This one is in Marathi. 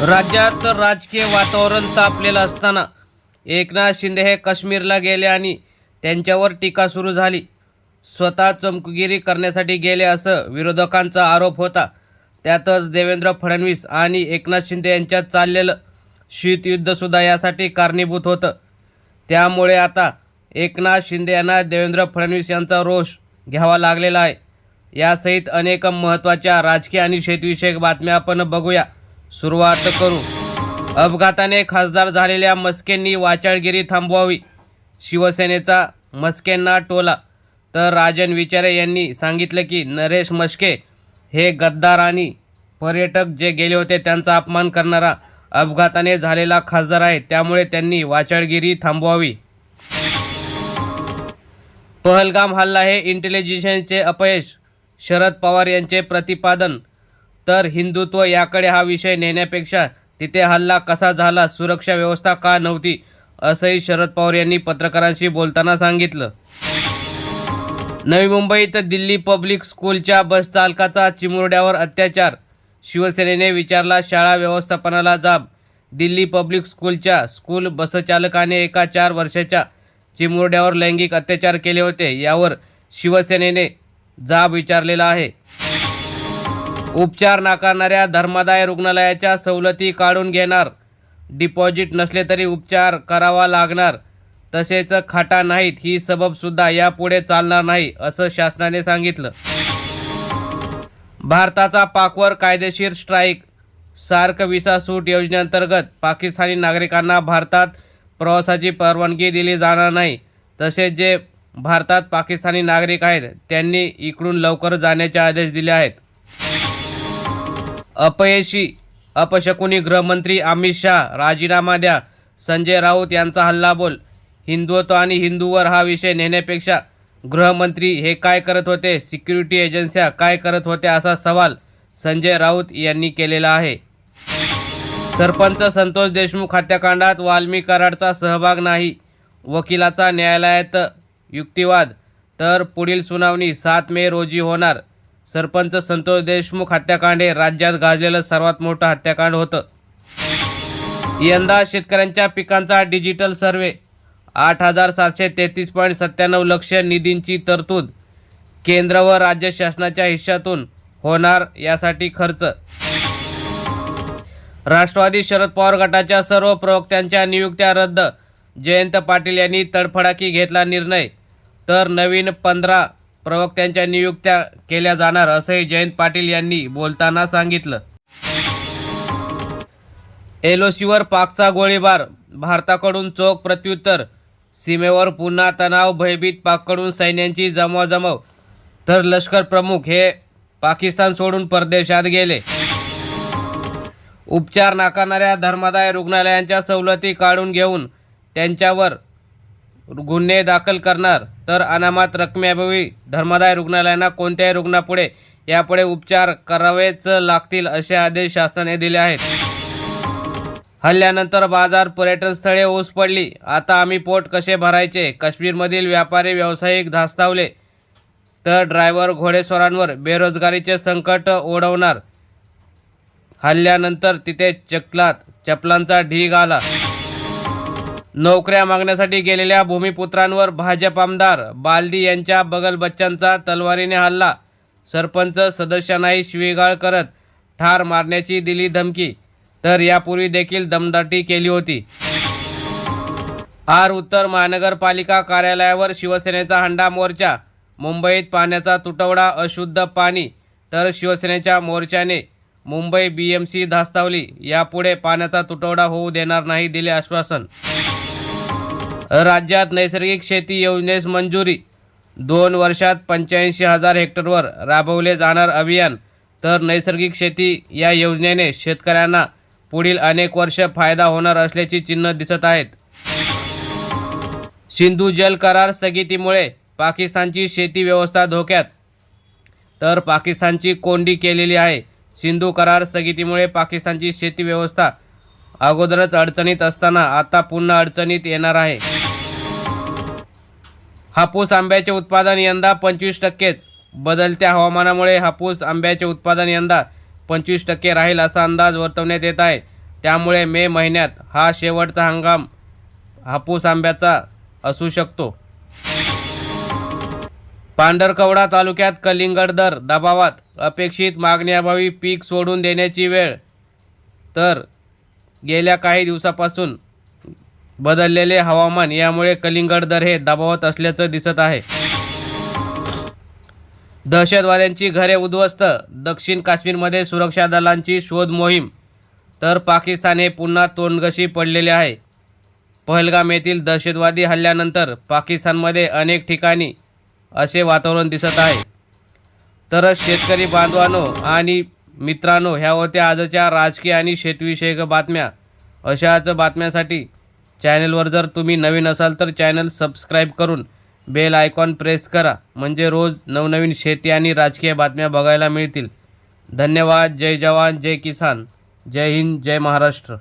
राज्यात राजकीय वातावरण तापलेलं असताना एकनाथ शिंदे हे काश्मीरला गेले आणि त्यांच्यावर टीका सुरू झाली. स्वतः चमकुगिरी करण्यासाठी गेले असं विरोधकांचा आरोप होता. त्यातच देवेंद्र फडणवीस आणि एकनाथ शिंदे यांच्यात चाललेलं शीतयुद्धसुद्धा यासाठी कारणीभूत होतं. त्यामुळे आता एकनाथ शिंदे यांना देवेंद्र फडणवीस यांचा रोष घ्यावा लागलेला आहे. यासहित अनेक महत्त्वाच्या राजकीय आणि शेतीविषयक बातम्या आपण बघूया. सुरुवात करू. अपघाताने खासदार झालेल्या मस्केंनी वाचाळगिरी थांबवावी. शिवसेनेचा मस्केंना टोला. तर राजन विचारे यांनी सांगितलं की नरेश मस्के हे गद्दार आणि पर्यटक जे गेले होते त्यांचा अपमान करणारा अपघाताने झालेला खासदार आहे. त्यामुळे त्यांनी वाचाळगिरी थांबवावी. पहलगाम हल्ला हे इंटेलिजन्सचे अपयश. शरद पवार यांचे प्रतिपादन तर हिंदुत्व याकडे हा विषय नेण्यापेक्षा तिथे हल्ला कसा झाला सुरक्षा व्यवस्था का नव्हती असंही शरद पवार यांनी पत्रकारांशी बोलताना सांगितलं. नवी मुंबईत दिल्ली पब्लिक स्कूलच्या बस चालकाचा चिमुरड्यावर अत्याचार शिवसेनेने विचारला शाळा व्यवस्थापनाला जाब दिल्ली पब्लिक स्कूलच्या स्कूल बसचालकाने एका चार वर्षाच्या चिमुरड्यावर लैंगिक अत्याचार केले होते यावर शिवसेनेने जाब विचारलेला आहे. उपचार नाकारणाऱ्या धर्मादाय रुग्णालयाच्या सवलती काढून घेणार. डिपॉझिट नसले तरी उपचार करावा लागणार. तसेच खाटा नाहीत ही सबबसुद्धा यापुढे चालणार नाही असं शासनाने सांगितलं. भारताचा पाकवर कायदेशीर स्ट्राईक. सार्क विसा सूट योजनेअंतर्गत पाकिस्तानी नागरिकांना भारतात प्रवासाची परवानगी दिली जाणार नाही. तसेच जे भारतात पाकिस्तानी नागरिक आहेत त्यांनी इकडून लवकर जाण्याचे आदेश दिले आहेत. अपयशी अपशकुनी गृहमंत्री अमित शहा राजीनामा द्या. संजय राऊत यांचा हल्लाबोल हिंदुत्व आणि हिंदूवर हा विषय नेण्यापेक्षा गृहमंत्री हे काय करत होते? सिक्युरिटी एजन्स्या काय करत होत्या असा सवाल संजय राऊत यांनी केलेला आहे. सरपंच संतोष देशमुख हत्याकांडात वाल्मी कराडचा सहभाग नाही. वकिलाचा न्यायालयात युक्तिवाद. तर पुढील सुनावणी सात मे रोजी होणार. सरपंच संतोष देशमुख हत्याकांड हे राज्यात गाजलेलं सर्वात मोठं हत्याकांड होतं. यंदा शेतकऱ्यांच्या पिकांचा डिजिटल सर्वे. आठ हजार सातशे तेहतीस पॉईंट सत्त्याण्णव लक्ष निधींची तरतूद. केंद्र व राज्य शासनाच्या हिश्श्यातून होणार यासाठी खर्च. राष्ट्रवादी शरद पवार गटाच्या सर्व प्रवक्त्यांच्या नियुक्त्या रद्द. जयंत पाटील यांनी तडफडाकी घेतला निर्णय. तर नवीन पंधरा प्रवक्त्यांच्या नियुक्त्या केल्या जाणार असंही जयंत पाटील यांनी बोलताना सांगितलं. एलओसीवर पाकचा गोळीबार भारताकडून चोख प्रत्युत्तर सीमेवर पुन्हा तणाव भयभीत पाककडून सैन्यांची जमवाजमव. तर लष्कर प्रमुख हे पाकिस्तान सोडून परदेशात गेले. उपचार नाकारणाऱ्या धर्मादाय रुग्णालयांच्या सवलती काढून घेऊन त्यांच्यावर गुन्हे दाखल करणार. तर अनामात रकमेअभावी धर्मादाय रुग्णालयांना कोणत्याही रुग्णापुढे यापुढे उपचार करावेच लागतील असे आदेश शासनाने दिले आहेत. हल्ल्यानंतर बाजार पर्यटन स्थळे ओस पडली. आता आम्ही पोट कसे भरायचे? काश्मीरमधील व्यापारी व्यावसायिक धास्तावले. तर ड्रायव्हर घोडेस्वारांवर बेरोजगारीचे संकट ओढवणार. हल्ल्यानंतर तिथे चकलात चपलांचा ढीग आला. नोकऱ्या मागण्यासाठी गेलेल्या भूमिपुत्रांवर भाजप आमदार बालदी यांच्या बगल बच्चांचा तलवारीने हल्ला. सरपंच सदस्यांनाही शिवीगाळ करत ठार मारण्याची दिली धमकी तर यापूर्वी देखील दमदाटी केली होती. आर उत्तर महानगरपालिका कार्यालयावर शिवसेनेचा हंडा मोर्चा मुंबईत पाण्याचा तुटवडा अशुद्ध पाणी तर शिवसेनेच्या मोर्चाने मुंबई बी एम सी धास्तावली यापुढे पाण्याचा तुटवडा होऊ देणार नाही दिले आश्वासन. राज्यात नैसर्गिक शेती योजनेस मंजुरी. दोन वर्षात पंच्याऐंशी हजार हेक्टरवर राबवले जाणार अभियान. तर नैसर्गिक शेती या योजनेने शेतकऱ्यांना पुढील अनेक वर्ष फायदा होणार असल्याची चिन्ह दिसत आहेत. सिंधू जल करार स्थगितीमुळे पाकिस्तानची शेती व्यवस्था धोक्यात. तर पाकिस्तानची कोंडी केलेली आहे. सिंधू करार स्थगितीमुळे पाकिस्तानची शेती व्यवस्था अगोदरच अडचणीत असताना आता पुन्हा अडचणीत येणार आहे. हापूस आंब्याचे उत्पादन यंदा पंचवीस टक्केच. बदलत्या हवामानामुळे हापूस आंब्याचे उत्पादन यंदा पंचवीस टक्के राहील असा अंदाज वर्तवण्यात येत आहे. त्यामुळे मे महिन्यात हा शेवटचा हंगाम हापूस आंब्याचा असू शकतो. पांढरकवडा तालुक्यात कलिंगड दर दबावात अपेक्षित मागण्याअभावी पीक सोडून देण्याची वेळ. तर गेल्या काही दिवसापासून बदललेले हवामान यामुळे कलिंगड दर हे दाबावत असल्याचं दिसत आहे. दहशतवाद्यांची घरे उद्ध्वस्त. दक्षिण काश्मीरमध्ये सुरक्षा दलांची शोध मोहीम. तर पाकिस्तान हे पुन्हा तोंडगशी पडलेले आहे. पहलगाम येथील दहशतवादी हल्ल्यानंतर पाकिस्तानमध्ये अनेक ठिकाणी असे वातावरण दिसत आहे. तरच शेतकरी बांधवांनो आणि मित्रांनो ह्या होत्या आजच्या राजकीय आणि शेतविषयक बातम्या. अशाच बातम्यांसाठी चॅनलवर जर तुम्ही नवीन असाल तर चॅनल सबस्क्राईब करून बेल आयकॉन प्रेस करा. म्हणजे रोज नवनवीन शेती आणि राजकीय बातम्या बघायला मिळतील. धन्यवाद. जय जवान. जय किसान. जय हिंद. जय महाराष्ट्र.